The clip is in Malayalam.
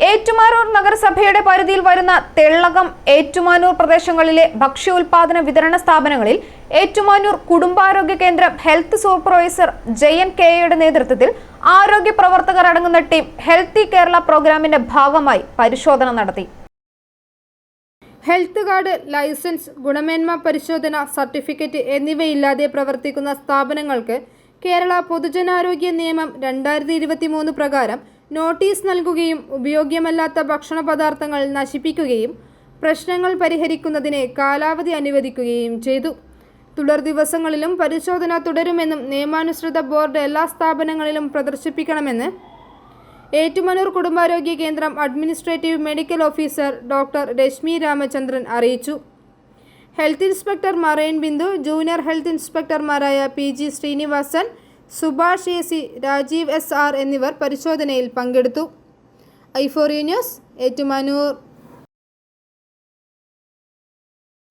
ഏറ്റുമാനൂർ നഗരസഭയുടെ പരിധിയിൽ വരുന്ന തെള്ളകം ഏറ്റുമാനൂർ പ്രദേശങ്ങളിലെ ഭക്ഷ്യ ഉൽപാദന വിതരണ സ്ഥാപനങ്ങളിൽ ഏറ്റുമാനൂർ കുടുംബാരോഗ്യ കേന്ദ്രം ഹെൽത്ത് സൂപ്പർവൈസർ ജയൻ കെയുടെ നേതൃത്വത്തിൽ ആരോഗ്യ പ്രവർത്തകർ അടങ്ങുന്ന ടീം ഹെൽത്തി കേരള പ്രോഗ്രാമിന്റെ ഭാഗമായി പരിശോധന നടത്തി. ഹെൽത്ത് കാർഡ് ലൈസൻസ് ഗുണമേന്മ പരിശോധന സർട്ടിഫിക്കറ്റ് എന്നിവയില്ലാതെ പ്രവർത്തിക്കുന്ന സ്ഥാപനങ്ങൾക്ക് കേരള പൊതുജനാരോഗ്യ നിയമം രണ്ടായിരത്തി പ്രകാരം നോട്ടീസ് നൽകുകയും ഉപയോഗ്യമല്ലാത്ത ഭക്ഷണ പദാർത്ഥങ്ങൾ നശിപ്പിക്കുകയും പ്രശ്നങ്ങൾ പരിഹരിക്കുന്നതിന് കാലാവധി അനുവദിക്കുകയും ചെയ്തു. തുടർ ദിവസങ്ങളിലും പരിശോധന തുടരുമെന്നും നിയമാനുസൃത ബോർഡ് എല്ലാ സ്ഥാപനങ്ങളിലും പ്രദർശിപ്പിക്കണമെന്ന് ഏറ്റുമാനൂർ കുടുംബാരോഗ്യ കേന്ദ്രം administrative medical officer doctor Reshmi Ramachandran അറിയിച്ചു. Health inspector marine Bindu junior health ഇൻസ്പെക്ടർമാരായ P G Sreenivasan Subhash A C Rajeev S R എന്നിവർ പരിശോധനയിൽ പങ്കെടുത്തു. ഐഫോറി ന്യൂസ് ഏറ്റുമാനൂർ.